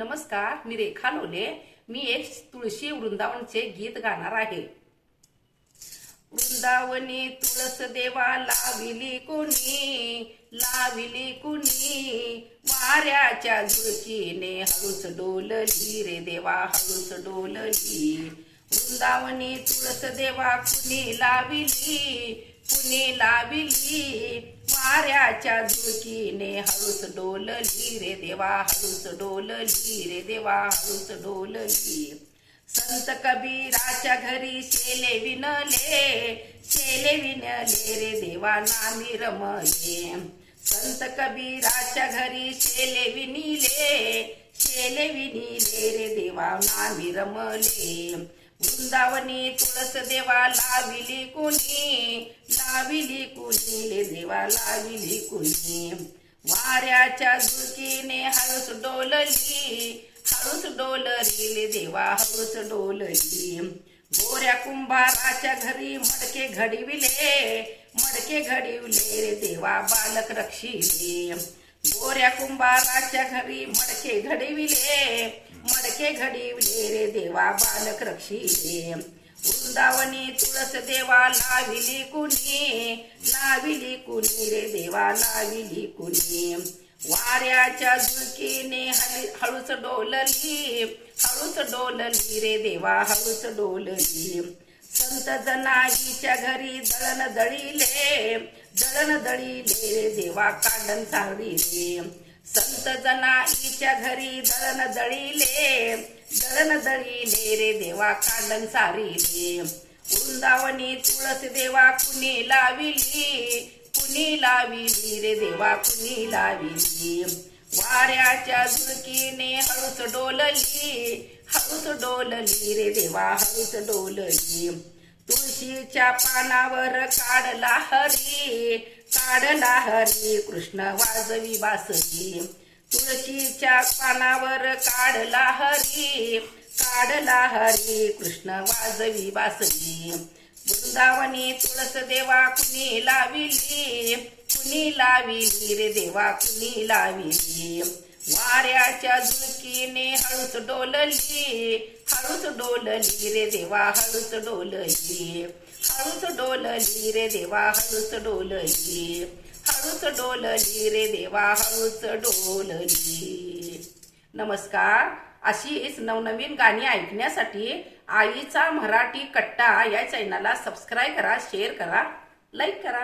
नमस्कार मी रेखा लोले. मी एक तुळशी वृंदावनचे गीत गाणार आहे. वृंदावनी तुळस देवा लाविली कुणी लाविली कुणी. वाऱ्याच्या झुळकीने हळूच डोलली रे देवा हळूच डोलली. वृंदावनी तुळस देवा कुणी लाविली कुणी लाविली वाऱ्याच्या झुळकीने हळूच डोलली रे देवा हळूच डोलली रे देवा हळूच डोलली. संत कबीराच्या घरी शेले विनले शेले विनले रे देवा नामी रमले. संत कबीराच्या घरी शेले विनिले शेले विनिले रे देवा नामी रमले. वृंदावनी तुळस देवा लाविली कुणी? लाविली कुणी देवा लाविली कुणी? वाऱ्याच्या झुकीने हळूस डोलली हळूस डोलली देवा हळूस डोलली. गोऱ्या कुंभाराच्या घरी मडके घडविले मडके घडविले रे देवा बालक रक्षिले. गोऱ्या कुंभाराच्या घरी मडके घडविले असे घडविले रे देवा बालक रक्षिले वृंदावनी तुळस देवा लाविली कुणी? लाविली कुणी रे देवा लाविली कुणी? वाऱ्याच्या झुळकीने हली हळूच डोलली. हळूच डोलली रे देवा हळूच डोलली. संत जनाईच्या घरी दळण दळीले. दळण दळीले रे देवा कांडन चांगलीले संत जनाईच्या घरी दळण दळीले दळण दळीले रे देवा कांडण सारिले. वृंदावनी तुळस देवा कुणी लाविली कुणी लाविली रे देवा कुणी लाविली. वाऱ्याच्या झुळकीने हळूच डोलली हळूच डोलली रे देवा हळूच डोलली. तुळशीच्या पानावर काढला हरी काढला हरी कृष्ण वाजवी बासरी तुळशीच्या पानावर काढला हरी काढला हरी कृष्ण वाजवी बासरी वृंदावनी तुळस देवा कुणी लाविली कुणी लाविली रे देवा कुणी लाविली. वाऱ्याच्या झुळकीने हळूच डोलली हळूच डोलली रे देवा हळूच डोलली. हळूच डोलली रे देवा हळूच डोलली. हळूच डोलली रे देवा हळूच डोलली. नमस्कार. अशीच नवनवीन गाणी ऐकण्यासाठी आईचा मराठी कट्टा या चॅनलला सबस्क्राईब करा शेअर करा लाईक करा.